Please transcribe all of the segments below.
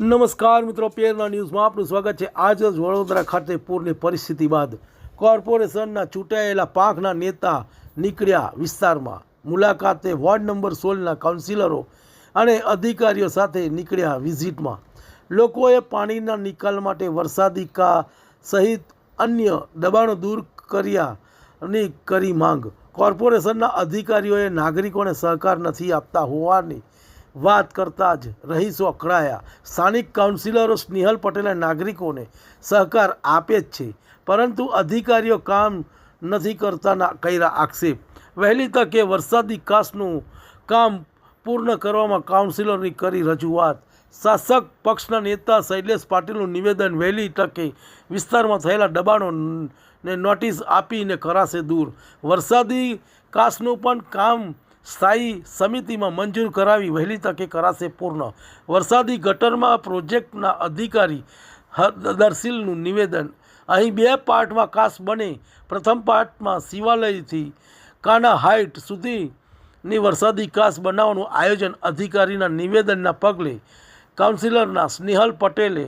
નમસ્કાર મિત્રો પેરના ન્યૂઝમાં આપનું સ્વાગત છે. આજ જ વડોદરા ખાતે પૂરની પરિસ્થિતિ બાદ કોર્પોરેશનના ચૂંટાયેલા પાંખના નેતા નીકળ્યા વિસ્તારમાં. મુલાકાતે વોર્ડ નંબર સોળના કાઉન્સિલરો અને અધિકારીઓ સાથે નીકળ્યા વિઝિટમાં. લોકોએ પાણીના નિકાલ માટે વરસાદી કા સહિત અન્ય દબાણો દૂર કર્યાની કરી માંગ. કોર્પોરેશનના અધિકારીઓએ નાગરિકોને સહકાર નથી આપતા હોવાની વાત કરતા જ રહીશો અકળાયા. સ્થાનિક કાઉન્સિલરો સ્નેહલ પટેલે નાગરિકોને સહકાર આપે જ છે, પરંતુ અધિકારીઓ કામ નથી કરતાના કર્યા આક્ષેપ. વહેલી તકે વરસાદી કાસનું કામ પૂર્ણ કરવામાં કાઉન્સિલરની કરી રજૂઆત. શાસક પક્ષના નેતા શૈલેષ પાટીલનું નિવેદન વહેલી તકે વિસ્તારમાં થયેલા દબાણોને નોટિસ આપીને કરાશે દૂર. વરસાદી કાસનું પણ કામ સ્થાયી સમિતિમાં મંજૂર કરાવી વહેલી તકે કરાશે પૂર્ણ. વરસાદી ગટરમાં પ્રોજેક્ટના અધિકારી દર્શીલનું નિવેદન. અહીં બે પાર્ટમાં કાસ બને. પ્રથમ પાર્ટમાં શિવાલયથી કાના હાઇટ સુધીની વરસાદી કાસ બનાવવાનું આયોજન અધિકારીના નિવેદનના પગલે. કાઉન્સિલરના સ્નેહલ પટેલે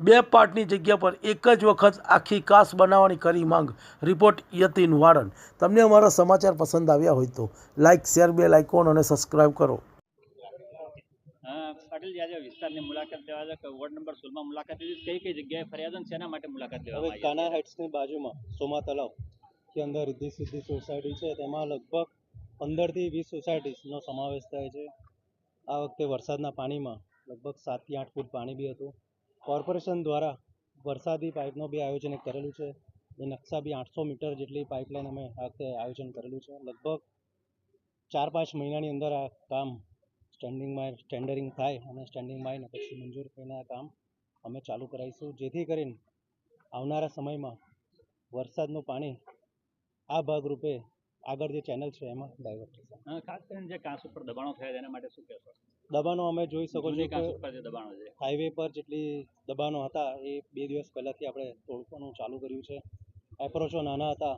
બે પાર્ટની જગ્યા પર એક જ વખત આખી કાસ બનાવવાની કરી માંગ. રિપોર્ટ યતિન વાળન. તમને અમારા સમાચાર પસંદ આવ્યા હોય તો લાઇક શેર બે લાઇકોન અને સબસ્ક્રાઇબ કરો. હા પાટીલ આજે વિસ્તારની મુલાકાત લેવા છે. વોર્ડ નંબર સોળમાં મુલાકાત લીધી. કઈ કઈ જગ્યાએ ફરિયાદો છે એના માટે મુલાકાત હવે કાના હાઇટ્સની બાજુમાં સોમા તળાવ કે અંદર રિદ્ધિ સિદ્ધિ સોસાયટી છે તેમાં લગભગ પંદરથી વીસ સોસાયટીનો સમાવેશ થાય છે. આ વખતે વરસાદના પાણીમાં લગભગ સાતથી આઠ ફૂટ પાણી બી હતું. કોર્પોરેશન દ્વારા વરસાદી પાઇપનું બી આયોજન કરેલું છે. એ નકશા બી આઠસો મીટર જેટલી પાઇપલાઇન અમે આ વખતે આયોજન કરેલું છે. લગભગ ચાર પાંચ મહિનાની અંદર આ કામ સ્ટેન્ડિંગમાં ટેન્ડરિંગ થાય અને સ્ટેન્ડિંગમાં પછી મંજૂર થઈને આ કામ અમે ચાલુ કરાવીશું. જેથી કરીને આવનારા સમયમાં વરસાદનું પાણી આ ભાગરૂપે આગળ જે ચેનલ છે એમાં ડાયવર્ટ થશે. ખાસ કરીને જે કાંસ ઉપર દબાણો થયા એના માટે શું કહેશો? દબાણો અમે જોઈ શકો છો કે છે. હાઈવે પર જેટલી દબાણો હતા એ બે દિવસ પહેલાંથી આપણે તોડવાનું ચાલુ કર્યું છે. એપ્રોચો નાના હતા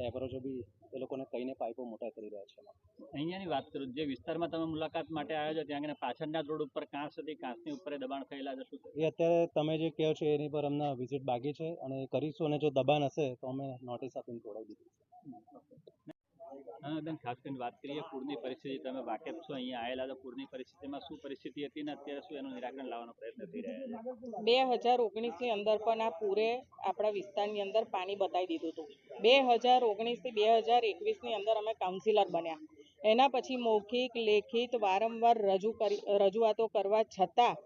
એપ્રોચો બી એ લોકોને કહીને પાઇપો મોટા કરી રહ્યા છે. અહીંયાની વાત કરું જે વિસ્તારમાં તમે મુલાકાત માટે આવ્યા છો ત્યાં આગળ પાછળના રોડ ઉપર કાંસ હતી કાંસની ઉપર દબાણ થયેલા છે શું એ અત્યારે તમે જે કહો છો એની પર અમને વિઝિટ બાકી છે અને કરીશું અને જો દબાણ હશે તો અમે નોટિસ આપીને તોડાવી દીધું હા બેન ખાસ કરીને વાત કરીએ પૂરની પરિસ્થિતિ. તમે વાકેફ છો, અહીંયા આવેલા તો પૂરની પરિસ્થિતિમાં શું પરિસ્થિતિ હતી ને અત્યારે શું એનું નિરાકરણ લાવવાનો પ્રયત્ન થઈ રહ્યા છે? બે અંદર પણ આ પૂરે આપણા વિસ્તારની અંદર પાણી બતાવી દીધું હતું. બે હજાર ઓગણીસથી બે હજાર એકવીસની અંદર અમે કાઉન્સિલર બન્યા. એના પછી મૌખિક, લેખિત, વારંવાર રજૂ કરી, રજૂઆતો કરવા છતાં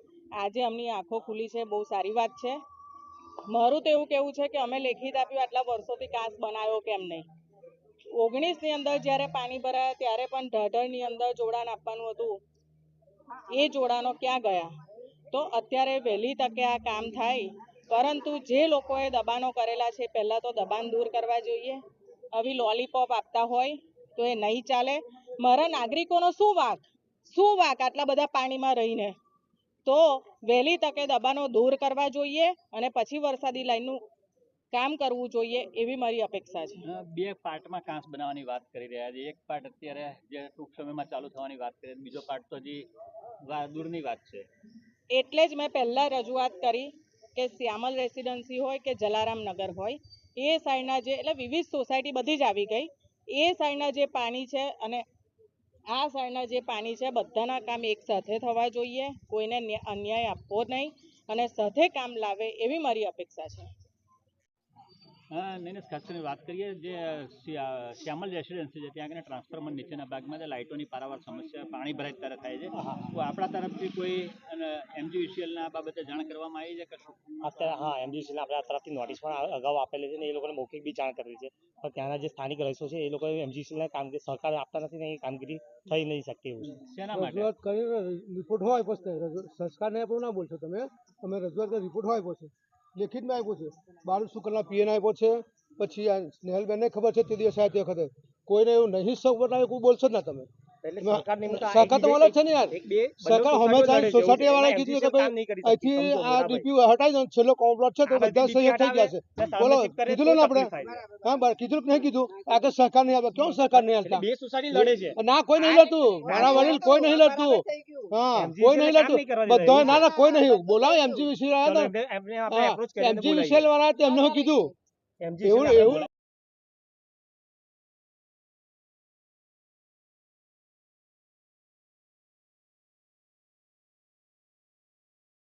આજે અમની આંખો ખુલી છે. બહુ સારી વાત છે. મારું તો એવું કહેવું છે કે અમે લેખિત આપ્યું, આટલા વર્ષોથી કાંસ બનાવ્યો કેમ નહીં? ઓગણીસની અંદર જ્યારે પાણી ભરાયા ત્યારે પણ ઢાઢરની અંદર જોડાણ આપવાનું હતું. એ જોડાણો ક્યાં ગયા? તો અત્યારે વહેલી તકે આ કામ થાય. પરંતુ જે લોકોએ દબાણો કરેલા છે, પહેલાં તો દબાણ દૂર કરવા જોઈએ. આવી લોલીપોપ આપતા હોય તો એ નહીં ચાલે. મારા નાગરિકોનો શું વાંક? શું વાંક આટલા બધા પાણીમાં રહીને? તો વહેલી તકે દબાણો દૂર કરવા જોઈએ અને પછી વરસાદી લાઈનનું કામ કરવું જોઈએ એવી મારી અપેક્ષા છે. બે પાર્ટમાં કાંસ બનાવવાની વાત કરી રહ્યા છે. એક પાર્ટ અત્યારે જે ટૂંક સમયમાં ચાલુ થવાની વાત કરી બીજો પાર્ટ તો હજી દૂરની વાત છે. એટલે જ મેં પહેલાં રજૂઆત કરી કે શ્યામલ રેસિડન્સી હોય કે જલારામ નગર હોય એ સાઈડના જે એટલે વિવિધ સોસાયટી બધી જ આવી ગઈ. એ સાઈડના જે પાણી છે અને આ સાઈડના જે પાણી છે બધાના કામ એક સાથે થવા જોઈએ. કોઈને અન્યાય આપવો નહીં અને સાથે કામ લાવે એવી મારી અપેક્ષા છે. હા નહીં નહીં, ખાસ વાત કરીએ જે શ્યામલ રેસિડેન્સી છે ત્યાં આગળ ટ્રાન્સફોર્મર નીચેના ભાગમાં જે લાઇટોની પારાવાર સમસ્યા પાણી ભરાય ત્યારે થાય છે. તો આપણા તરફથી કોઈ એમજીવીસીએલના બાબતે જાણ કરવામાં આવી છે કે શું? અત્યારે હા એમજીસીને આપણા તરફથી નોટિસ પણ અગાઉ આપેલી છે ને એ લોકોને મૌખિક બી જાણ કરેલી છે. પણ ત્યાંના જે સ્થાનિક રહીશો છે એ લોકો એમજીસીને કામગીરી સહકાર આપતા નથી ને એ કામગીરી થઈ નહીં શકતી એવું છે. શેના માટે? રજૂઆત કરીને રિપોર્ટ હોય પછી સરકારને સંસ્કાર ને બોલશો તમે. તમે રજૂઆત કરી રિપોર્ટ હોય આપ્યો છે લેખિતમાં આપ્યું છે. બાળુ શુક્લના પીએન આપ્યો છે. પછી આ સ્નેહલબેનને ખબર છે તે દિવસે આ તે વખતે. કોઈને એવું નહીં સૌ બનાવે કોઈ બોલશો જ ના તમે. એટલે સરકારની એમ તો આ સરકાર તો એક વાળા જ છે ને યાર. એક બે સરકાર બંને હંમેશા લડે છે. સોસાયટી એવું કીધું કે ભાઈ નહીં કરી શકતી. અહીંથી આ ડીપી હટાઈ દો છેલ્લો કોમ્પ્લોટ છે તો બધા બધી થઈ ગયા છે. બોલો કીધું ને આપણે. હા બરાબર કીધું કે નહીં કીધું. આગળ સરકાર નહીં આપે કેમ સરકાર નહીં આપતા બે સોસાયટી લડે છે. ના કોઈ નહીં લડતું. મારા વડીલ કોઈ નહીં લડતું. હા કોઈ નહીં લડતું. બધા ના ના કોઈ નહીં. બોલાવો એમજી વિશે આવ્યા હતા એમજી બોલાવીએ. વાળા એમને કીધું. એવું એવું